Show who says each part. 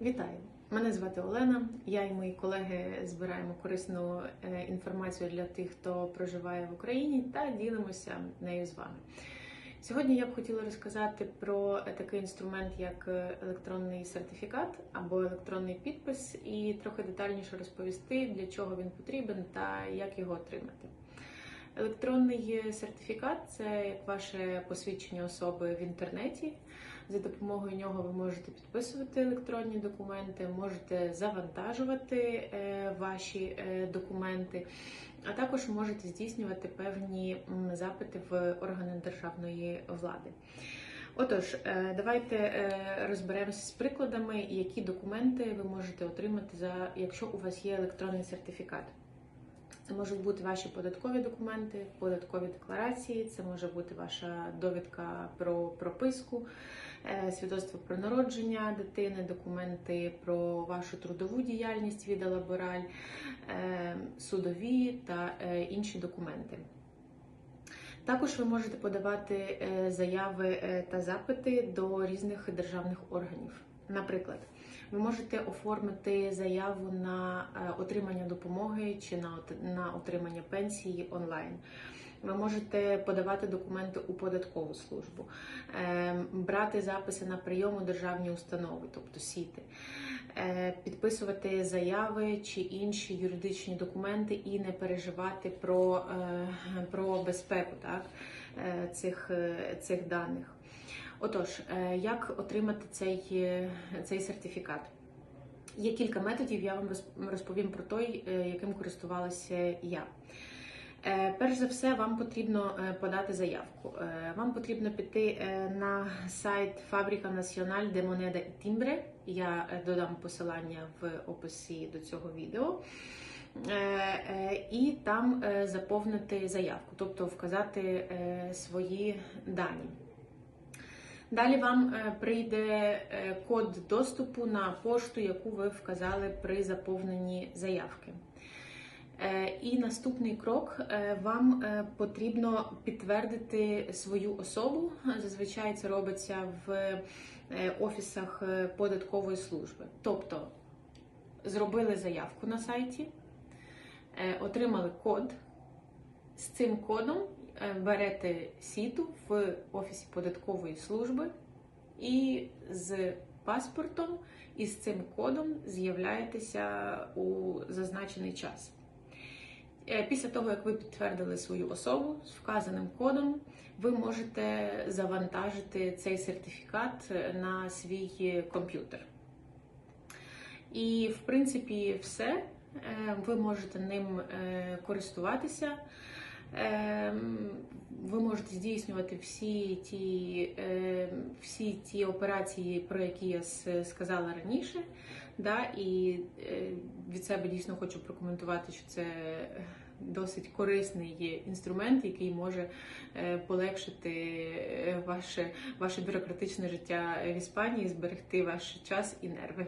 Speaker 1: Вітаю! Мене звати Олена. Я і мої колеги збираємо корисну е, інформацію для тих, хто проживає в Україні, та ділимося нею з вами. Сьогодні я б хотіла розказати про такий інструмент, як е, електронний сертифікат або електронний підпис, і трохи детальніше розповісти, для чого він потрібен та як його отримати. Електронний сертифікат це як ваше посвідчення особи в інтернеті. За допомогою нього ви можете підписувати електронні документи, можете завантажувати е, ваші е, документи, а також можете здійснювати певні запити в органи державної влади. Отож, е, давайте розберемося з прикладами, які документи ви можете отримати, за якщо у вас є електронний сертифікат. Це можуть бути ваші податкові документи, податкові декларації, це може бути ваша довідка про прописку, е, свідоцтво про народження дитини, документи про вашу трудову діяльність від лабораль, е, судові та е, інші документи. Також ви можете подавати заяви та запити до різних державних органів. Наприклад, ви можете оформити заяву на отримання допомоги чи на отримання пенсії онлайн. Ви можете подавати документи у податкову службу, ем, брати записи на прийом у державні установи, тобто сіти, е, підписувати заяви чи інші юридичні документи і не переживати про е, про безпеку так, е, цих, цих даних. Отож, як отримати цей, цей сертифікат? Є кілька методів, я вам розповім про той, яким користувалася я. Е, перш за все, вам потрібно е, подати заявку. Е, вам потрібно піти на сайт Фабрика Національ де Монеда і Тімбре. Я додам посилання в описі до цього відео. І там заповнити заявку, тобто вказати свої дані. Далі вам прийде код доступу на пошту, яку ви вказали при заповненні заявки. Е, і наступний крок е, вам е, потрібно підтвердити свою особу. Зазвичай це робиться в офісах податкової служби. Тобто зробили заявку на сайті, отримали код. З цим кодом берете сіту в офісі податкової служби і з паспортом і з цим кодом з'являєтеся у зазначений час. Е, після того, як ви підтвердили свою особу з вказаним кодом, ви можете завантажити цей сертифікат на свій комп'ютер. І, в принципі, все. Е, ви можете ним е, користуватися. Ви можете здійснювати всі ті всі ті операції, про які я сказала раніше. Да, І від себе дійсно хочу прокоментувати, що це досить корисний інструмент, який може е, полегшити е, ваше, ваше бюрократичне життя в Іспанії, зберегти ваш час і нерви.